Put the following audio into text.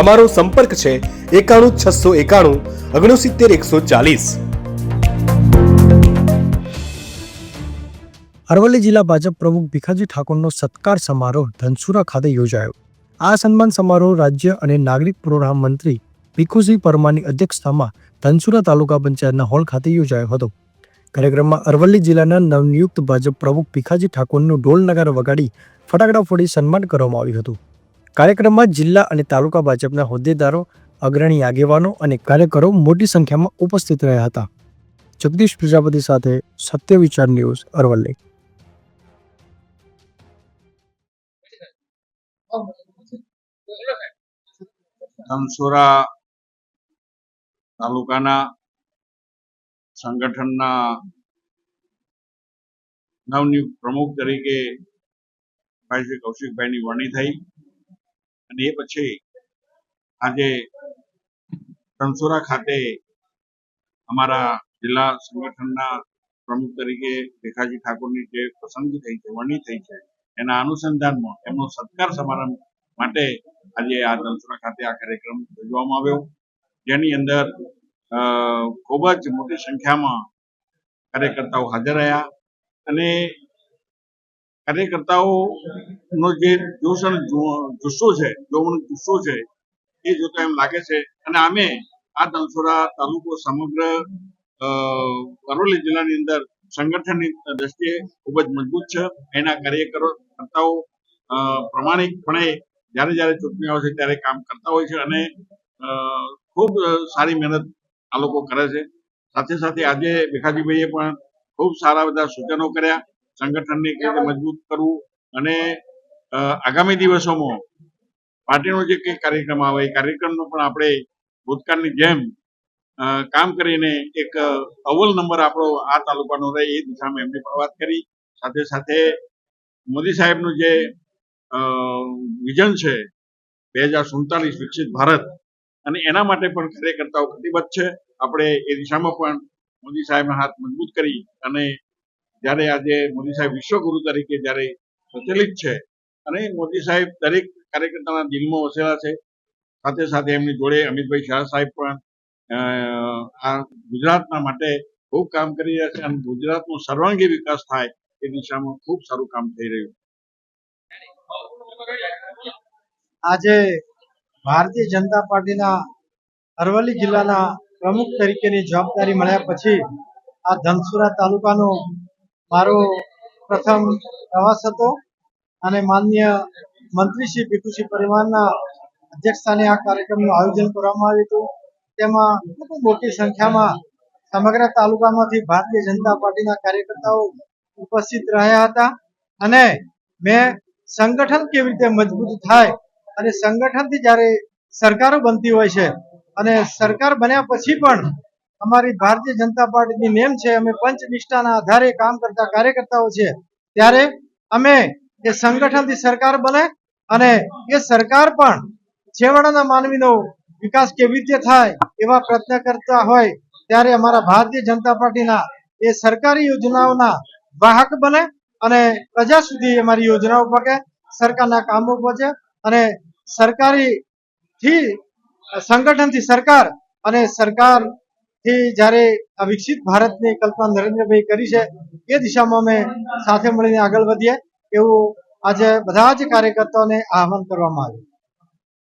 અમારો સંપર્ક છે એકાણું છસો એકાણું ઓગણસિત્તેર એકસો ચાલીસ. અરવલ્લી જિલ્લા ભાજપ પ્રમુખ ભીખાજી ઠાકોરનો સત્કાર સમારોહ ધનસુરા ખાતે યોજાયો. આ સન્માન સમારોહ રાજ્ય અને નાગરિક પુરવઠા મંત્રી ભીખુસિંહ પરમારની અધ્યક્ષતામાં ધનસુરા તાલુકા પંચાયતના હોલ ખાતે યોજાયો હતો. કાર્યક્રમમાં અરવલ્લી જિલ્લાના નવનિયુક્ત ભાજપ પ્રમુખ ભીખાજી ઠાકોરનું ઢોલ નગારા વગાડી ફટાકડા ફોડી સન્માન કરવામાં આવ્યું હતું. કાર્યક્રમમાં જિલ્લા અને તાલુકા ભાજપના હોદ્દેદારો, અગ્રણી આગેવાનો અને કાર્યકરો મોટી સંખ્યામાં ઉપસ્થિત રહ્યા હતા. જગદીશ પ્રજાપતિ સાથે સત્ય વિચાર ન્યૂઝ અરવલ્લી. ધનસુરા તાલુકાના સંગઠનના નવનિયુક્ત પ્રમુખ તરીકે ભાઈ શ્રી કૌશિકભાઈની વરણી થઈ. અને એ પછી આજે ધનસુરા ખાતે અમારા જિલ્લા સંગઠનના પ્રમુખ તરીકે રેખાજી ઠાકોરની જે પસંદગી થઈ છે, વરણી થઈ છે, એના અનુસંધાનમાં એમનો સત્કાર સમારંભ માટે આજે આ ધનસુરા ખાતે આ કાર્યક્રમ યોજવામાં આવ્યો. જેની અંદર ખૂબ જ મોટી સંખ્યામાં કાર્યકર્તાઓ હાજર રહ્યા અને કાર્યકર્તાઓનો જે અને જુસ્સો છે જોવાનો જુસ્સો છે એ જોતા એમ લાગે છે. અને અમે આ ધનસુરા તાલુકો સમગ્ર અરવલ્લી જિલ્લાની અંદર સંગઠનની દ્રષ્ટિએ ખૂબ જ મજબૂત છે. એના કાર્યકરો કરતાઓ અ, પ્રમાણિકપણે જ્યારે જ્યારે ચૂંટણી આવે છે ત્યારે કામ કરતા હોય છે અને ખૂબ સારી મહેનત આ લોકો કરે છે. સાથે સાથે આજે ભીખાજીભાઈએ પણ ખૂબ સારા બધા સૂચનો કર્યા. સંગઠનને કેવી રીતે મજબૂત કરવું અને આગામી દિવસોમાં પાર્ટીનો જે કંઈ કાર્યક્રમ આવે એ કાર્યક્રમનો પણ આપણે ભૂતકાળની જેમ કામ કરીને એક અવ્વલ નંબર આપણો આ તાલુકાનો રહે એ દિશામાં એમની પણ વાત કરી. સાથે સાથે મોદી સાહેબનું જે વિઝન છે બે હજાર સુડતાલીસ વિકસિત ભારત અને એના માટે પણ કાર્યકર્તાઓ કટિબદ્ધ છે. આપણે એ દિશામાં પણ મોદી સાહેબના હાથ મજબૂત કરી અને જ્યારે આજે મોદી સાહેબ વિશ્વગુરુ તરીકે જ્યારે પ્રચલિત છે અને મોદી સાહેબ દરેક કાર્યકર્તાના દિલમાં વસેલા છે. સાથે સાથે એમની જોડે અમિતભાઈ શાહ સાહેબ પણ આ ગુજરાતના માટે ખૂબ કામ કરી રહ્યા છે અને ગુજરાતનો સર્વાંગી વિકાસ થાય એ દિશામાં ખૂબ સારું કામ થઈ રહ્યું આજે ભારતીય જનતા પાર્ટીના અરવલ્લી જિલ્લાના પ્રમુખ તરીકેની જવાબદારી મળ્યા પછી આ ધનસુરા તાલુકાનો મારો પ્રથમ પ્રવાસ હતો અને માન્ય મંત્રી શ્રી ભીખુસિંહ પરિવારના અધ્યક્ષસ્થાને આ કાર્યક્રમનું આયોજન કરવામાં આવ્યું હતું. તેમાં મોટી સંખ્યામાં સમગ્ર તાલુકામાંથી ભારતીય જનતા પાર્ટીના કાર્યકર્તાઓ ઉપસ્થિત રહ્યા હતા અને મેં સંગઠન કેવી રીતે મજબૂત થાય અને સંગઠનથી જ્યારે સરકારો બનતી હોય છે અને સરકાર બન્યા પછી પણ અમારી ભારતીય જનતા પાર્ટીની નેમ છે, અમે પંચનિષ્ઠાના આધારે કામ કરતા કાર્યકર્તાઓ છે. ત્યારે અમે એ સંગઠનથી સરકાર બને અને એ સરકાર પણ છેવાડાના માનવીનો વિકાસ કેવી રીતે થાય એવા પ્રયત્ન કરતા હોય, ત્યારે અમારા ભારતીય જનતા પાર્ટીના એ સરકારી યોજનાઓના વાહક બને અને પ્રજા સુધી અમારી યોજનાઓ પહોંચે, સરકારના કામો પહોંચે અને સરકારી થી સંગઠનથી સરકાર અને સરકાર થી જ્યારે આ વિકસિત ભારતની કલ્પના નરેન્દ્રભાઈ કરી છે, એ દિશામાં અમે સાથે મળીને આગળ વધીએ એવું આજે બધા જ કાર્યકર્તાઓને આહવાન કરવામાં આવ્યું.